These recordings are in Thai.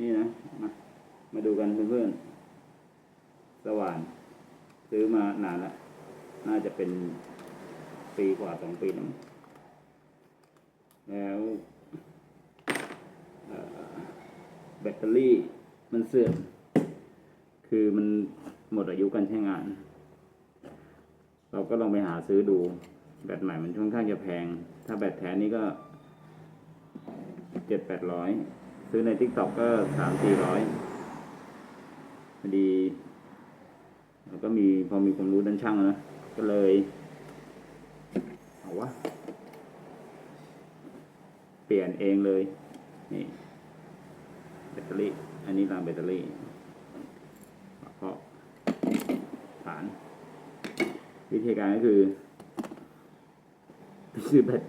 นี่นะ มามาดูกันเพื่อนๆสว่าน ซื้อมานานแล้วน่าจะเป็นปีกว่าสองปีแล้วมั้งแล้วแบตเตอรี่มันเสื่อม คือมันหมดอายุการใช้งาน เราก็ลองไปหาซื้อดู แบตใหม่มันค่อนข้างจะแพง ถ้าแบตแท้นี่ก็เจ็ดแปดร้อย ซื้อในทิกตอกก็สามสี่ร้อยพอดีแล้วก็มีพอมีความรู้ด้านช่างนะ ก็เลย เอาวะ เปลี่ยนเองเลย นี่ แบตเตอรี่ อันนี้รางแบตเตอรี่เพราะฐาน วิธีการก็คือไปซื้อแบต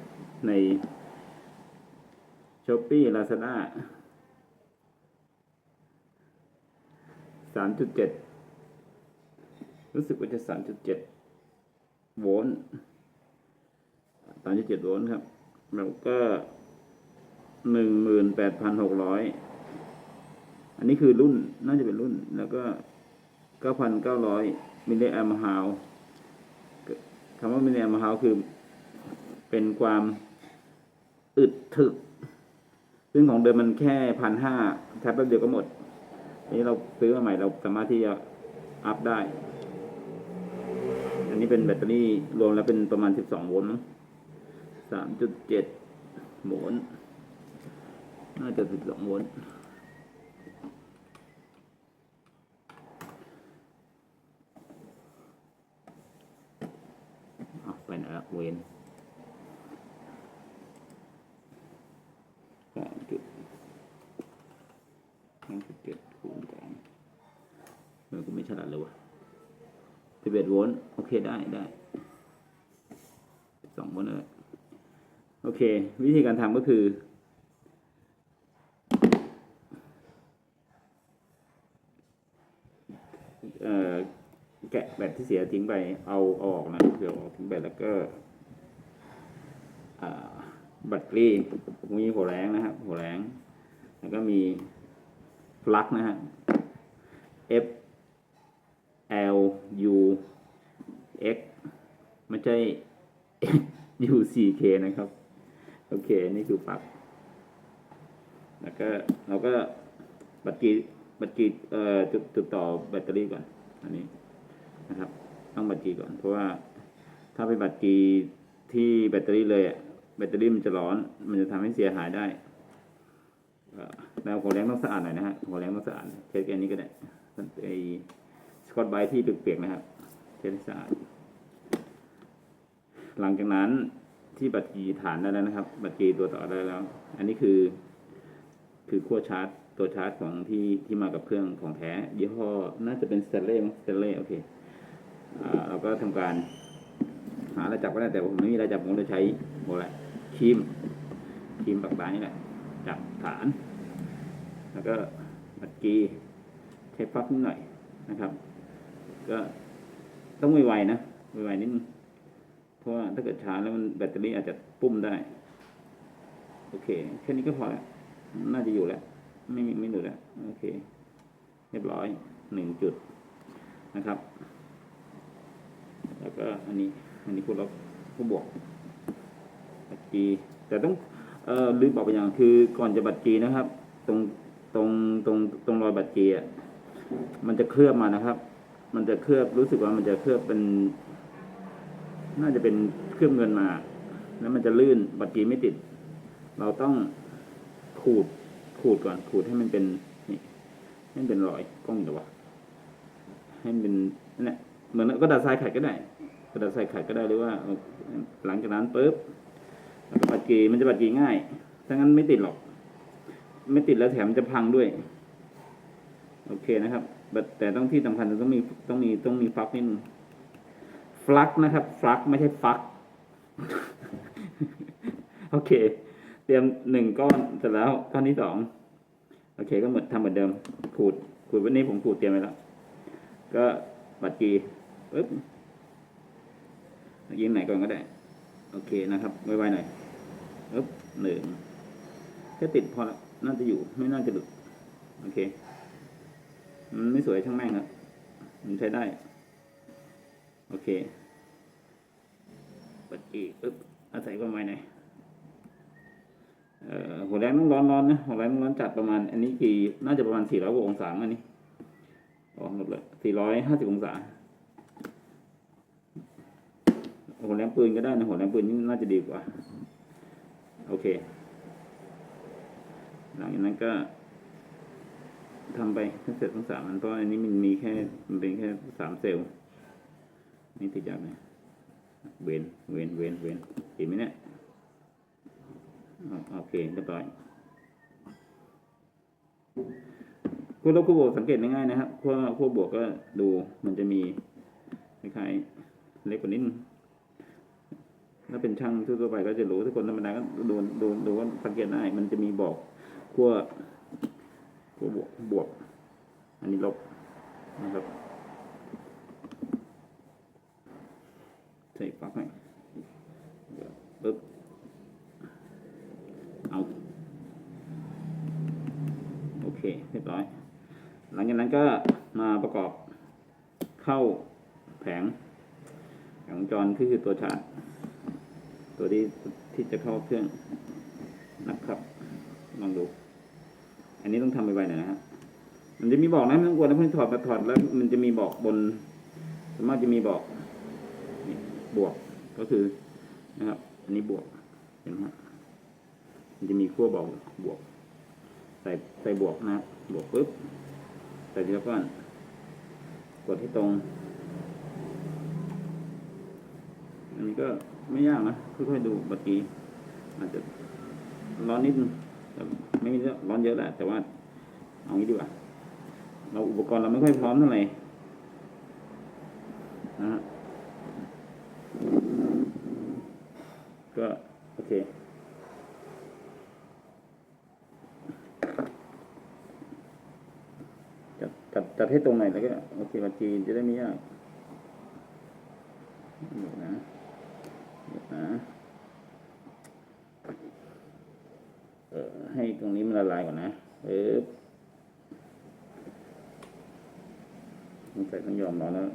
ในช้อปปี้ลาซาด้า สามจุดเจ็ดรู้สึกว่าจะสามจุดเจ็ดโวลต์สามจุดเจ็ดโวลต์ครับ แล้วก็หนึ่งหมื่นแปดพันหกร้อยอันนี้คือรุ่นน่าจะเป็นรุ่น แล้วก็เก้าพันเก้าร้อยมิลลิแอมฮาวคำว่ามิลลิแอมฮาวคือเป็นความอึดถึก ซึ่งของเดิมมันแค่พันห้าแทบแป๊บเดียวก็หมด นี้เราซื้อมาใหม่เราสามารถที่จะอัพได้ อันนี้เป็นแบตเตอรี่รวมแล้วเป็นประมาณสิบสองโวลต์มั้งสามจุดเจ็ดโวลต์น่าจะสิบสองโวลต์อะไปไหนละเวนสามจุดสามจุดเจ็ดคูณสองมันก็ไม่ฉลาดเลยวะสิบเอ็ดโวลต์โอ เคได้ได้สองโวลต์เลยโอเค วิธีการทำก็คือ เอ่อแกะแบตที่เสียทิ้งไป เอาเอาออกนะเดี๋ยวออกทิ้งไปแล้วก็อ่าแบตเตอรี่มีหัวแรงนะครับ หัวแรง แล้วก็มี ปลั๊กนะฮะ F L U X ไม่ ใช่ U C K นะครับ โอเค นี่คือปักแล้วก็เราก็บัตรกีบัตรกีเอ่อจุดจุดต่อแบตเตอรี่ก่อน อันนี้นะครับ ต้องบัตรกีก่อน เพราะว่าถ้าไปบัตรกีที่แบตเตอรี่เลยอะแบตเตอรี่มันจะร้อน มันจะทำให้เสียหายได้แล้วหัวแรงต้องสะอาดหน่อยนะฮะหัวแรงต้องสะอาดเช็ดแค่นี้ก็ได้ไอสกอตไบท์ที่เปียกๆนะครับเช็ดให้สะอาด หลังจากนั้นที่บัตรกีฐานได้แล้วนะครับ บัตรกีตัวต่อได้แล้ว อันนี้คือ คือขั้วชาร์จตัวชาร์จของที่ที่มากับเครื่องของแท้ยี่ห้อน่าจะเป็นสเตนเล่สเตนเล่โอเคเราก็ทำการ หาอะไรจับก็ได้แต่ผมไม่มีอะไรจับผมจะใช้โมแหละครีมครีมปากบานนี่แหละจับฐาน แล้วก็บัดกีใช้ฟักนิดหน่อยนะครับ ก็ต้องไวๆนะไวๆนิดนึง เพราะว่าถ้าเกิดช้าแล้วมันแบตเตอรี่อาจจะปุ้มได้ โอเค แค่นี้ก็พอแล้ว น่าจะอยู่แล้ว ไม่มีไม่หลือแล้ว โอเค เรียบร้อยหนึ่งจุดนะครับ แล้วก็อันนี้ อันนี้คุณลบผู้บวกบัตรจีแต่ต้องเอ่อลืมบอกไปอย่างคือก่อนจะบัตรจีนะครับ ตรงตรงตรงตรงรอยบัตรจีอะมันจะเคลือบมานะครับ มันจะเคลือบรู้สึกว่ามันจะเคลือบเป็น น่าจะเป็นเคลือบเงินมา แล้วมันจะลื่นบัตรจีไม่ติด เราต้องขูดขูดก่อนขูดให้มันเป็นนี่ให้มันเป็นรอยกล้องเดี๋ยววะให้มันเป็นนั่เหมือนกระดาษทรายขัดก็ได้กระดาษทรายขัดก็ได้หรือว่า หลังจากนั้นปุ๊บแล้วก็ปัดกีมันจะปัดกีง่ายถ้างั้นไม่ติดหรอก ไม่ติดแล้วแถมจะพังด้วย โอเคนะครับแต่ต้องที่สำคัญต้องมีต้องมีต้องมีฟลักนิดนึง ฟลักนะครับฟลักไม่ใช่ฟักโอเค เตรียมหนึ่งก้อนเสร็จแล้วก้อนที่สองโอเค ก็เหมือนทำเหมือนเดิมขูดขูดวันนี้ผมขูดเตรียมไว้แล้ว ก็บัดกีปึ๊บยิงไหนก่อนก็ได้ โอเคนะครับไวๆหน่อยปึ๊บหนึ่งแค่ติดพอและน่าจะอยู่ไม่น่าจะหลุดโอเค มันไม่สวยช่างแม่งครับมันใช้ได้ โอเคเปิดอีกปึ๊บอาศัยก็ไม่หนเอ่อหัวแรงต้องร้อนร้อนนะหัวแรงต้องร้อนจัดประมาณ อันนี้กี่น่าจะประมาณสี่ร้อยกว่าองศาอันนี้ออกหมดเลยสี่ร้อยห้าสิบองศาหัวแรงปืนก็ได้นะหัวแรงปืนนี่น่าจะดีกว่า โอเค หลังจากนั้นก็ทำไปทั้งเสร็จทั้งสามอันเพราะอันนี้มันมีแค่มันเป็นแค่สามเซลล์ นี่ติดจากไหนเวนเวนเวนเวนเห็นไหมเนี่ยโอเคเรียบร้อยคู่ลบคู่บวกสังเกตง่ายๆนะครับขั้วขั้วบวกก็ดูมันจะมีคล้ายๆเล็กกว่านิดถ้าเป็นช่างทั่วไปก็จะรู้ทุกคนธรรมดาก็ดูดูดูว่าสังเกตได้มันจะมีบอกขั้วขั้วบวกบวก อันนี้ลบนะครับ ส่ปลั๊กห้เดี๋ยปึ๊บเอาโอเคเรียบร้อย หลังจากนั้นก็มาประกอบเข้าแผงแผงวงจรคือคือตัวชาร์จตัวที่ที่จะเข้าเครื่องนะครับลองดู อันนี้ต้องทำไปๆหน่อยนะฮะมันจะมีบอกนะไม่ต้องกลัวนะเพิ่งถอดมาถอดแล้ว มันจะมีบอกบนสวนมากจะมีบอก บวกก็คือนะครับ อันนี้บวกเห็นไหมมันจะมีขั้วบอกบวก ใส่ใส่บวกนะบวกปุ๊บใส่ทีละก้อนกดให้ตรง อันนี้ก็ไม่ยากนะค่อยๆดูบัดกี้อาจจะร้อนนิดนึงแต่ไม่มีร้อนเยอะแหละแต่ว่าเอางี้ดีกว่าเราอุปกรณ์เราไม่ค่อยพร้อมเท่าไหร่นะฮะ ก็โอ เคจัดจัดจัดให้ตรงไหนอยแล้วก็โอเคบัญชีจะได้ไม่ยากเดี๋ยวนะเดี๋ยวนะเออให้ตรงนี้มันละลายก่อนนะเออใส่ต้องยอมรอนแล้ว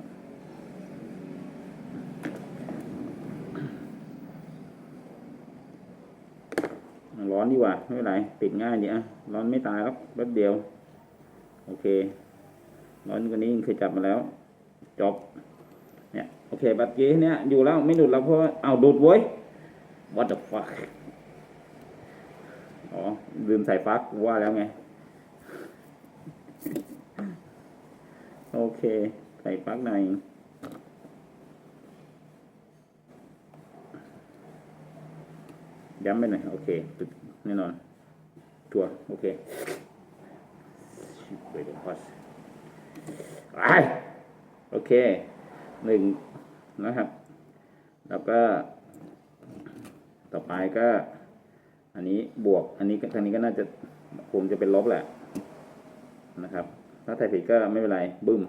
ร้อนดีกว่าไม่เป็นไรติดง่ายดีอะร้อนไม่ตายหรอกแป๊บเดียว โอเค ร้อนกว่านี้เคยจับมาแล้ว จบ เนี่ยโอเคบัตรกี้เนี่ยอยู่แล้วไม่หลุดแล้วเพราะเอาดูดเว้ what the fuck อ๋อลืมใส่ปลั๊กว่าแล้วไง โอเค ใส่ปลั๊กหน่อย ย้ำไปหน่อยโอเคตึกแน่นอนชัวโอเคไปเดี๋ยวพอสไปโอเคหนึ่งนะครับแล้วก็ ต่อไปก็ อันนี้บวก อันนี้ทางนี้ก็น่าจะคงจะเป็นลบแหละนะครับ ถ้าถ่ายผิดก็ไม่เป็นไรบึ้ม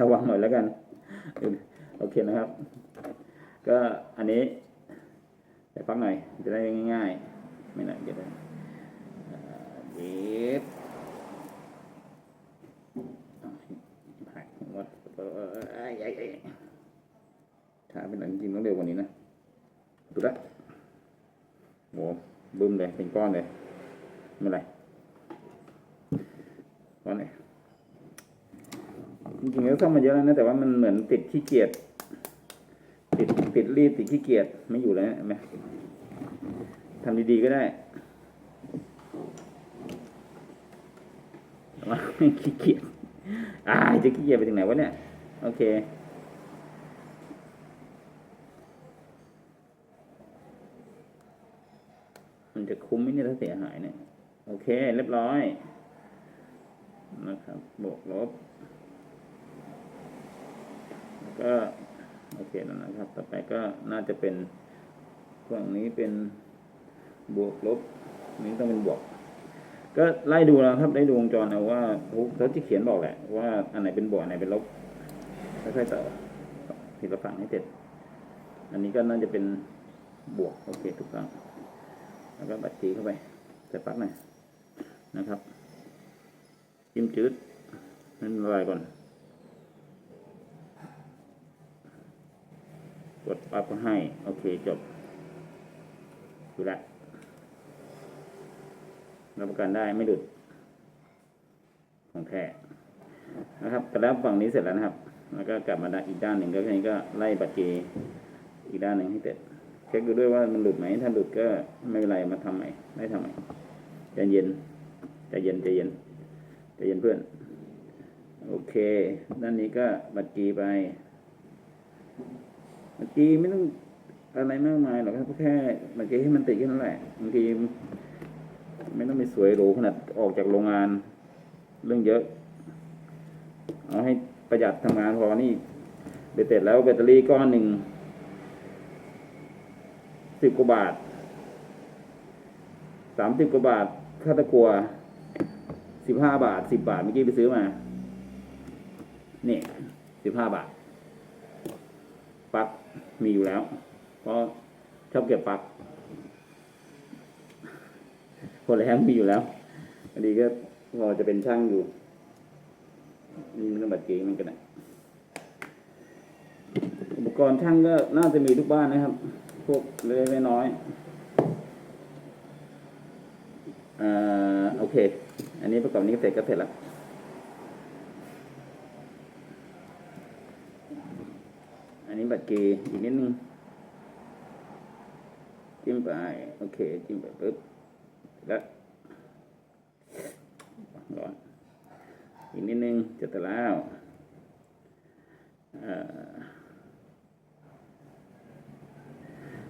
ระวังหน่อยแล้วกัน โอเคนะครับ ก็อันนี้ ใส่ปลั๊กหน่อย จะได้ง่ายๆ ไม่หน่อยเดี๋ยวได้าเย็บอ่าหักวัดเออไอ้ไอ้ไอ้ช้าไปหน่อยจริงต้องเร็วกว่านี้นะดูละโหบึ้มเลย เป็นก้อนเลย ไม่เป็นไรก้อนเลยจริงๆแล้วซ่อมมาเยอะแล้วนะ แต่ว่ามันเหมือนติดขี้เกียจ ติดรีดติดขี้เกียจไม่อยู่แล้วเห็นไหมทำดีๆก็ได้ว่าไม่ขี้เกียจอ่าจะขี้เกียจไปถึงไหนวะเนี่ย โอเคมันจะคุ้มไหมเนี่ยถ้าเสียหายเนี่ย โอเค เรียบร้อย นะครับบวกลบ แล้วก็ โอเคแล้วนะครับ ต่อไปก็น่าจะเป็นฝั่งนี้เป็นบวกลบนี้ต้องเป็นบวก ก็ไล่ดูแล้วครับได้ดูวงจรนะว่าเขาจะเขียนบอกแหละ ว่าอันไหนเป็นบวกอันไหนเป็นลบค่อยๆต่อทีละฝั่งให้เสร็จ อันนี้ก็น่าจะเป็นบวกโอเคถูกต้องแล้วก็บัตรจีเข้าไปใส่ปลั๊กหน่อยนะครับจิ้มจืดนั่นลายก่อน กด ปั๊บก็ให้ โอเคจบดูแลวรับประกันได้ไม่หลุด ของแท้นะครับแต่แล้วฝั่งนี้เสร็จแล้วนะครับ แล้วก็กลับมาด้านอีกด้านหนึ่งก็แค่นี้ก็ไล่บัตรเกอีกด้านหนึ่งให้เสร็จเช็คดูด้วยว่ามันหลุดไหมถ้าหลุดก็ไม่เป็นไรมาทำใหม่ได้ทำใหม่ใจเย็นใจเย็นใจเย็นใจเย็นเพื่อน โอเค ด้านนี้ก็บัตรเกีไป บัตรเกีไม่ต้องอะไรมากมายหรอกครับแค่บัตรเกีให้มันติดแค่นั้นแหละบางทีไม่ต้องไปสวยหรูขนาดออกจากโรงงาน เรื่องเยอะ เอาให้ประหยัดทำงานพอนี่เบ็ดเสร็จแล้วแบตเตอรี่ก้อนหนึ่งสิบกว่าบาทสามสิบกว่าบาทค่าตะกัวสิบห้าบาทสิบบาทเมื่อกี้ไปซื้อมา นี่สิบห้าบาท มีอยู่แล้ว เพราะชอบเก็บปักคนแรงมีอยู่แล้วอันนี้ก็พอจะเป็นช่างอยู่นี่มันบัตรเกงมันกันนะอุปกรณ์ช่างก็น่าจะมีทุกบ้านนะครับ พวกเล็กน้อยอ่าโอเค อันนี้ประกอบนี้เสร็จก็เสร็จแล้ว อันนี้บัตรเกย์อีกนิดนึงจิ้มไป โอเค จิ้มไปปุ๊บแล้วร้อนอีกนิดนึงจะแต่แล้ว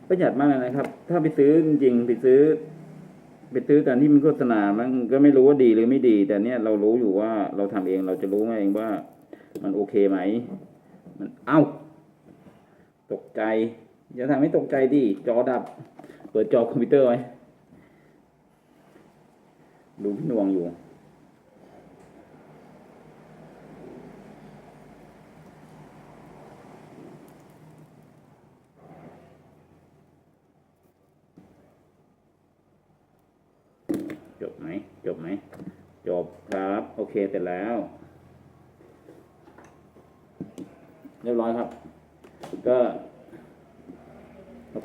ประหยัดมากเลยนะครับ ถ้าไปซื้อจริงๆไปซื้อ ไปซื้อตอนที่มันโฆษณา มันก็ไม่รู้ว่าดีหรือไม่ดี แต่เนี้ยเรารู้อยู่ว่าเราทำเองเราจะรู้เองว่า มันโอเคไหม มันเอ้า ตกใจ อย่าทำให้ตกใจดิ จอดับ เปิดจอคอมพิวเตอร์ไว้ ดูพี่นวงอยู่ จบไหม จบไหม จบครับ โอเคเสร็จแล้วเรียบร้อยครับ ก็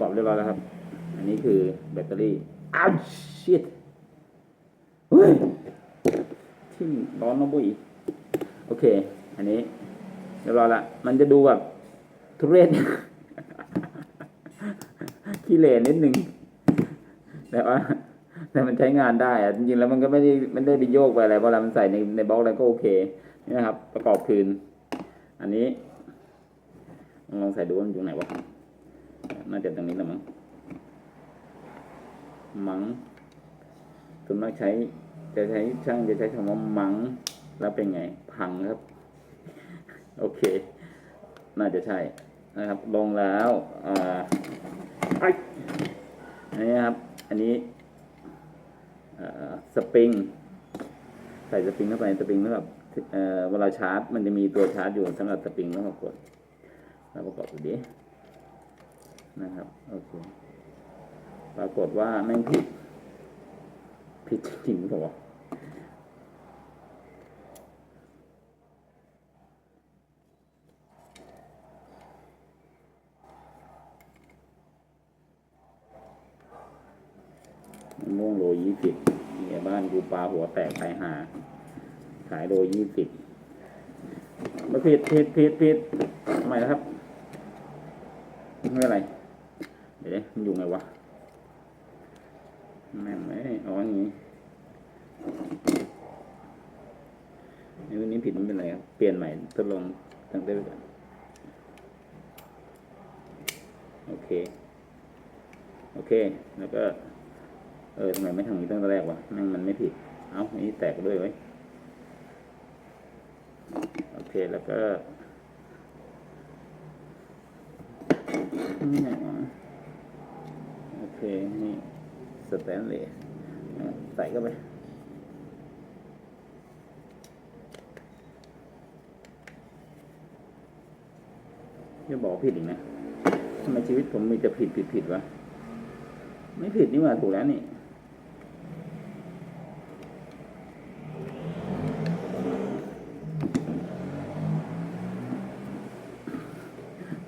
อบเรียบร้อยแล้วครับ อันนี้คือแบตเตอรี่อ้าวชิตเฮ้ยที่ร้อนนะบุยโอเค อันนี้เรียบร้อยละ มันจะดูแบบทุเรศขี้เหร่นิดนึงแต่ว่าแต่มันใช้งานได้อะจริงๆแล้วมันก็ไม่ได้ไม่ได้ไปโยกไปอะไรเพราะเรามันใส่ในในบล็อกแล้วก็โอเคนี่นะครับ ประกอบคืน อันนี้ลองใส่ดูว่ามันอยู่ไหนวะ น่าจะตรงนี้ละมั้งมังส่วนมากใช้ จะใช้ช่างจะใช้คำว่ามังแล้วเป็นไง พังครับ โอเค น่าจะใช่นะครับ ลงแล้วอ่าไอ้อันนี้ครับ อันนี้อ่อสปริง ใส่สปริงเข้าไปสปริงสำหรับเอ่อเวลาชาร์จ มันจะมีตัวชาร์จอยู่สำหรับสปริงแล้วก็กดแล้วประกอบดูดิ นะครับโอเคปรากฏว่าแม่งผิด ผิดจริงๆผมบอม่วงโลยี่สิบเนี่ยบ้านกูปลาหัวแตกไปหา ขายโลยี่สิบมาผิดผิดผิดผิดทำไมนะครับไม่เป็นไร เดี๋ยวมันอยู่ไงวะแม่งไม่อ๋ออย่างนี้ในวันนี้ผิดไม่เป็นไรครับ เปลี่ยนใหม่ทดลองตั้งแต่ไปก่อนโอเค โอเค แล้วก็ เออทำไมไม่ทำอย่างนี้ตั้งแต่แรกวะแม่งมันไม่ผิด เอ้าอันนี้แตกด้วยไว้โอเค แล้วก็นี่ไงวะ เคนี่สแตนเลสใส่เข้าไปจะบอกผิดอีกนะทำไมชีวิตผมมีแต่ผิดผิดผิดวะ ไม่ผิดนี่ว่าถูกแล้วนี่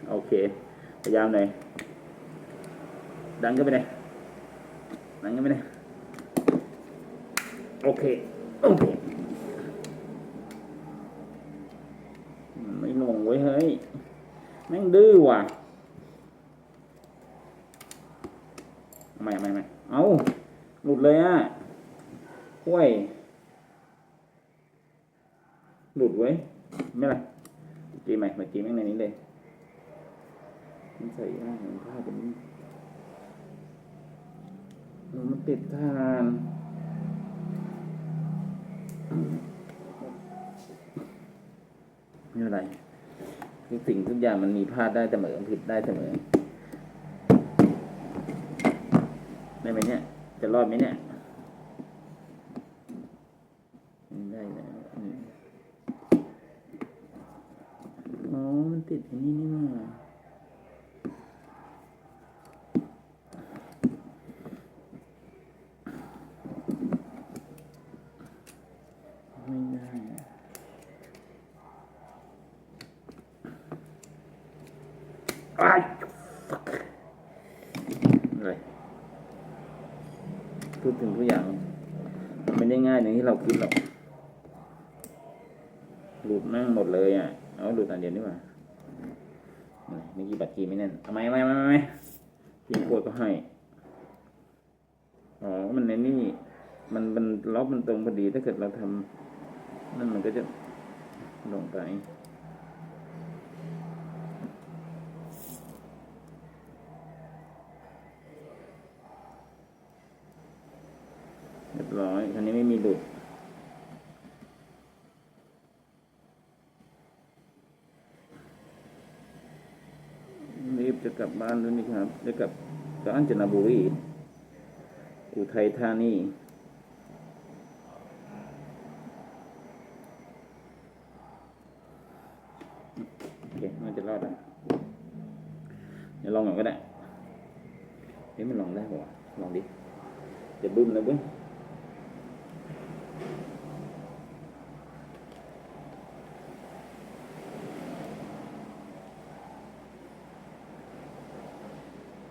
โอเค พยายามหน่อย ดันก็ไปเลยดันก็ไปเลยโอเคโอเคไม่ลงไว้ยเฮ้ยแม่งดื้อว่ะไม่ไม่ไม่เอาหลุดเลยอะห้วยหลุดไว้ยไม่ไรจีใหม่มาจีแม่งในนี้เลยมันใส่ยากมันพลาดตรงนี้ มันติดทานไม่เป็นไรทุกสิ่งทุกอย่างมันมีพลาดได้เสมอผิดได้เสมอ ได้ไหมเนี่ย จะรอดไหมเนี่ยไม่ได้แล้วอืมอ๋อ มันติดอันนี้นี่มาไม่ได้อะ อะไรทุกสิ่งทุกอย่าง มันไม่ได้ง่ายอย่างที่เราคิดหรอกหลุดแม่งหมดเลยอะ เอาหลุดอันเดียวนี่ว่าเมื่อกี้บัตรคีย์ไม่แน่นเอาไมไม่ไม่ไม่ไม่พี่โคตรก็ให้ อ๋อ มันในนี่ มันมันล็อกมันตรงพอดี ถ้าเกิดเราทำนั่นมันก็จะลงไป เรียบร้ อยคันนี้ไม่มีหลุดรีบจะกลับบ้านแล้วนี่ครับ จะกลับกาญจนบุรีอุทัยธานีโอเคน่าจะรอดอะเดี๋ยวลองหน่อยก็ได้เฮ้ยมันลองได้ป่าวะลองดิจะบึ้มนะเว้ย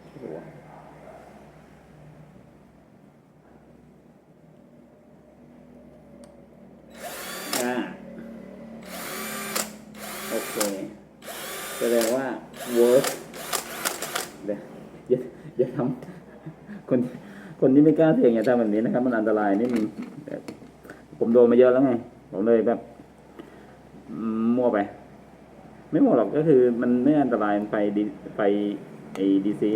ใช่ปะวะอ่าโอเค แสดง ว่า work เดี๋ยวอย่าอย่าทำคนคนที่ไม่กล้าเสี่ยงอย่าทำแบบนี้นะครับ มันอันตรายนี่มันผมโดนมาเยอะแล้วไงผมเลยแบบมั่วไป ไม่มั่วหรอกก็คือ มันไม่อันตรายไปดีไปไอดีซี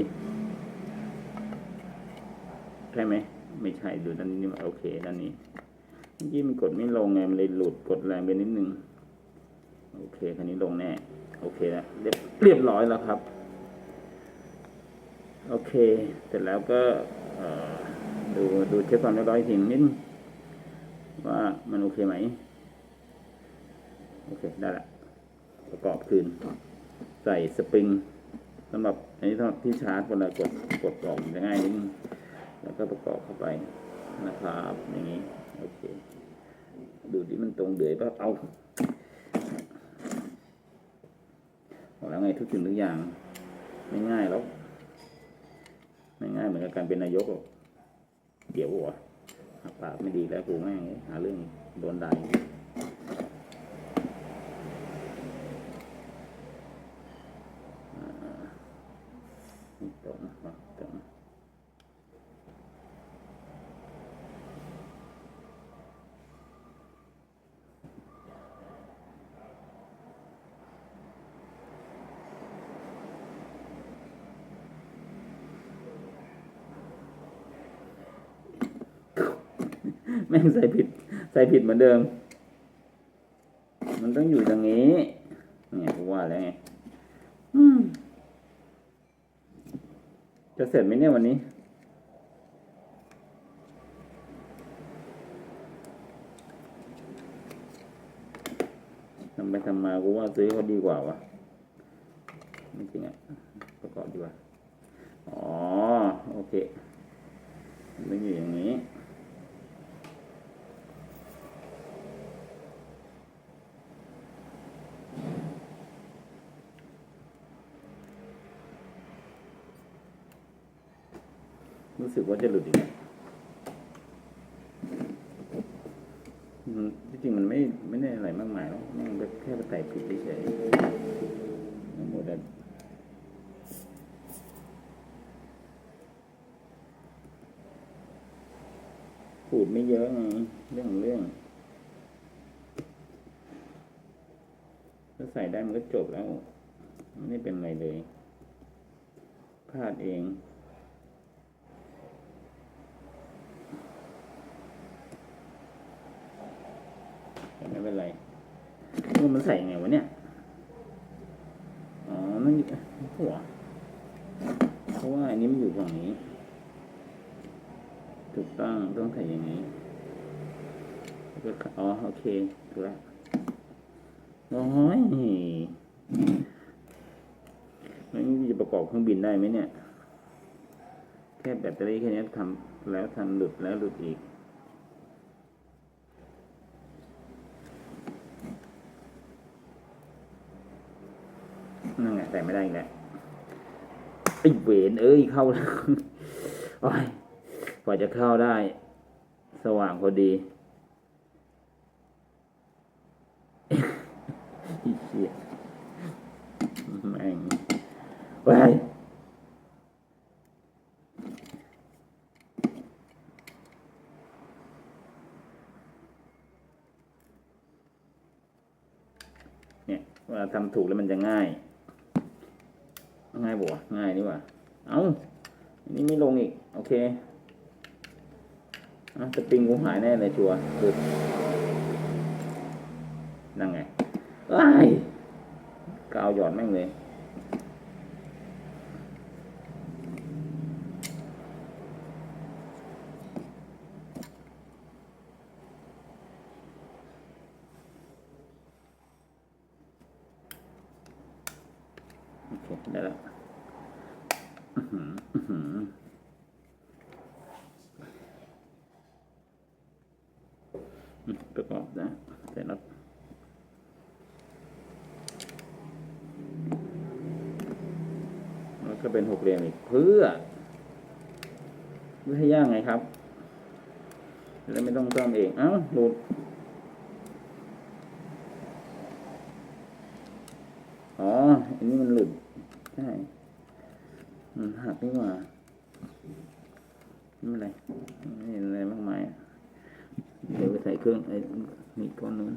ใช่ไหมไม่ใช่ดูด้านนี้โอเคด้านนี้เมื่อกี้มันกดไม่ลงไงมันเลยหลุดกดแรงไปนิดนึง โอเคคันนี้ลงแน่ โอเคแล้วเรียบ เรียบร้อยแล้วครับ โอเค เสร็จแล้วก็ดูดูเช็คความเรียบร้อยอีกทีนิดว่ามันโอเคไหม โอเคได้ละประกอบคืน ใส่สปริงสำหรับอันนี้สำหรับที่ชาร์จเวลากดกดกล่องจะง่ายนิดนึงแล้วก็ประกอบเข้าไปนะครับ อย่างนี้ โอเค ดูที่มันตรงเดือยป่ะเอาบอกแล้ว ไงทุกสิ่งทุกอย่าง ไม่ง่ายแล้วไม่ง่ายเหมือนกับการเป็นนายกหรอกเดี๋ยวหัวปากไม่ดีแล้วกูแม่งหาเรื่องโดนด่าอีกอ่าไม่ตรงอะตรง แม่งใส่ผิด ใส่ผิดเหมือนเดิม มันต้องอยู่ตรงนี้เนี่ยกูว่าแล้วไงจะเสร็จไหมเนี่ยวันนี้ ทำไปทำมากูว่าซื้อเขาดีกว่าวะไม่จริงอะ ประกอบดีกว่า อ๋อ โอเค มันอยู่อย่างนี้ สึกว่าจะหลุดอีกแล้วอืมที่จริงมันไม่ไม่ได้อะไรมากมายหรอกมันแค่ไปใส่ผิดเฉยๆทั้งหมดอะพูดไม่เยอะไงเรื่องของเรื่องถ้าใส่ได้มันก็จบแล้ว ไม่ได้เป็นอะไรเลยพลาดเอง แต่ไม่เป็นไรเออมัน ใส่ยังไงวะเนี่ย อ๋อนั่นหัวเพราะว่าอันนี้มันอยู่ฝั่งนี้ ถูกต้องต้องใส่อย่างนี้อ๋อโอเคถูกแล้วน้ยมันจะประกอบเครื่องบินได้ไหมเนี่ย แค่แบตเตอรี่แค่นี้ทำแล้วทำหลุดแล้วหลุดอีก นั่นไง แต่ไม่ได้อีกแล้วไอ้เวนเอ้ยเข้าแล้วโอ้ยกว่าจะเข้าได้ สว่างพอดีไอ้เหี้ยแม่งไปเนี่ยเวลาทำถูกแล้วมันจะง่าย ง่ายบวง่ายนี่ว่าเอาอันนี้ไม่ลงอีก โอเคอะสปริงกูหายแน่เลยชัวร์ดนั่งไงไอ้กาวหยอดแม่งเลย โอเค ได้แล้วอื้อหืออื้อหืออืมประกอบ นะแต่ละแล้วก็เป็นหกเหลี่ยมอีกเพื่อเพื่อให้ย่างไงครับ แล้วไม่ต้องซ่อมเอง เอ้าหลุดอ๋อ อันนี้มันหลุด ใช่ มันหักนี่หว่าไม่เป็นไรไม่เห็นอะไรมากมายอะ เดี๋ยวไปใส่เครื่องไอ้นี่ก้อนนู้น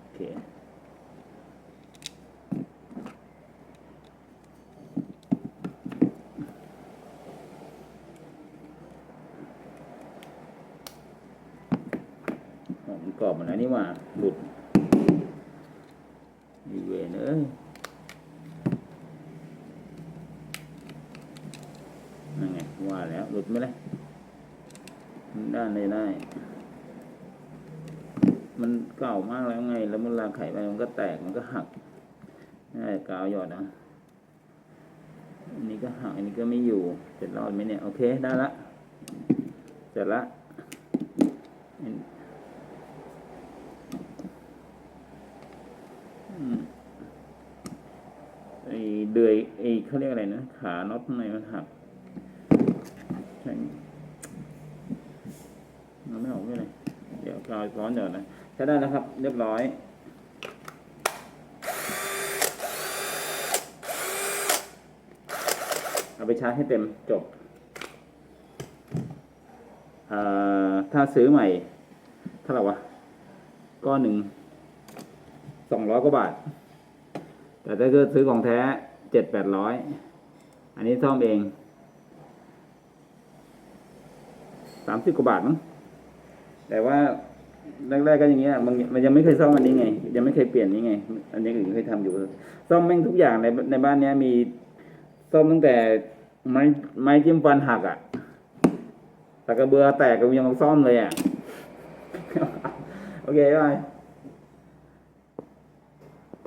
โอเคมันกรอบมดแล้วนี่ว่าหลุดดีเวนเอ้ยนั่นไงว่าแล้วหลุดไหมล่ะ ด้านใดได้ มันเก่ามากแล้วไง แล้วมันลาไขไปมันก็แตกมันก็หักนี่กาวหยอดอะอันนี้ก็หักอันนี้ก็ไม่อยู่จะรอดไหมเนี่ยโอเคได้ละเสร็จละอืมไอ้เดือยไอ้เขาเรียกอะไรนะ ขาน็อตในมันหักใช่ มันไม่ออกไม่เลยเดี๋ยวกาวร้อนเดี๋ยวนะใช้ได้แล้วครับ เรียบร้อยเอาไปชาร์จให้เต็มจบอ่อถ้าซื้อใหม่เท่าไหร่วะก้อนหนึ่งสองร้อยกว่าบาท แต่ถ้าเกิดซื้อของแท้เจ็ดแปดร้อยอันนี้ซ่อมเองสามสิบกว่าบาทมั้ง แต่ว่าแรกๆก็อย่างเงี้ยมันมันยังไม่เคยซ่อมอันนี้ไง ยังไม่เคยเปลี่ยนนี้ไง อันนี้อื่นเคยทำอยู่ซ่อมแม่งทุกอย่างในในบ้านเนี้ยมีซ่อมตั้งแต่ไม้ไม้จิ้มฟันหักอะ่ะตะกระเบือแตกก็ยังต้องซ่อมเลยอะ่ะ โอเคไป